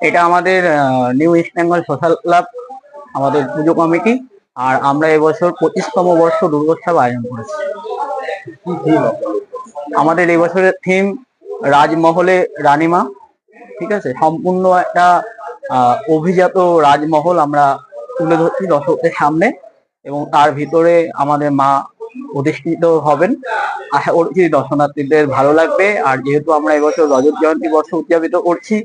এটা আমাদের New East Bengal social club আমাদের পুজো কমিটি, আর আমরা এবছর পঁচিশতম বর্ষ দুর্গোৎসব আয়োজন করেছি। আমাদের এবছরের থিম রাজমহলে রানীমা, ঠিক আছে? সম্পূর্ণ একটা অভিজাত রাজমহল আমরা তুলে ধরছি দর্শকদের সামনে এবং তার ভিতরে আমাদের মা অধিষ্ঠিত হবেন। আশা করছি দর্শনার্থীদের ভালো লাগবে, আর যেহেতু আমরা এবছর রজত জয়ন্তী বর্ষ উদযাপিত করছি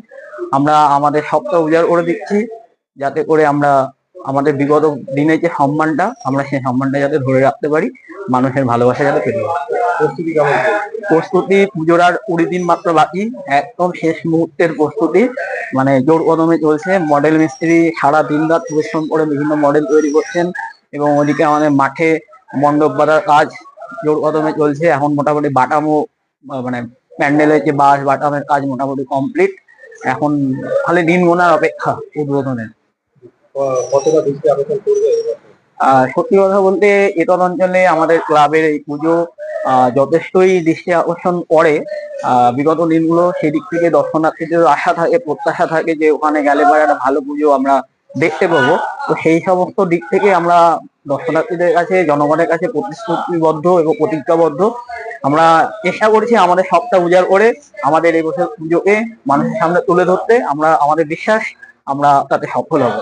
আমরা আমাদের সপ্তাহ উজাড় করে দিচ্ছি, যাতে করে আমরা আমাদের বিগত দিনে যে সম্মানটা, আমরা সেই সম্মানটা যাতে ধরে রাখতে পারি, মানুষের ভালোবাসা যাতে পেতে পারি প্রস্তুতি পুজোর আর কুড়ি দিন মাত্র বাকি, একদম শেষ মুহূর্তের প্রস্তুতি। মানে জোর কদমে চলছে, মডেল মিস্ত্রি সারা দিন রাত পরিশ্রম করে বিভিন্ন মডেল তৈরি করছেন এবং ওদিকে আমাদের মাঠে মণ্ডপ বাঁধার কাজ জোর কদমে চলছে। এখন মোটামুটি বাটামো মানে প্যান্ডেলের যে বাঁশ বাটামের কাজ মোটামুটি কমপ্লিট। এখন খালি দিন গোনার অপেক্ষা উদ্বোধনের। সত্যি কথা বলতে এতদ অঞ্চলে আমাদের ক্লাবের এই পুজো যথেষ্টই দৃষ্টি আকর্ষণ করে। বিগত দিনগুলো সেই দিক থেকে দর্শনার্থীদের আশা থাকে, প্রত্যাশা থাকে যে ওখানে গেলে পরে একটা ভালো পুজো আমরা দেখতে পাবো। তো সেই সমস্ত দিক থেকে আমরা দর্শনার্থীদের কাছে, জনগণের কাছে প্রতিশ্রুতিবদ্ধ এবং প্রতিজ্ঞাবদ্ধ। আমরা চেষ্টা করেছি আমাদের সবটা উজাড় করে আমাদের এই বছর পুজোকে মানুষের সামনে তুলে ধরতে। আমরা, আমাদের বিশ্বাস, আমরা তাতে সফল হব।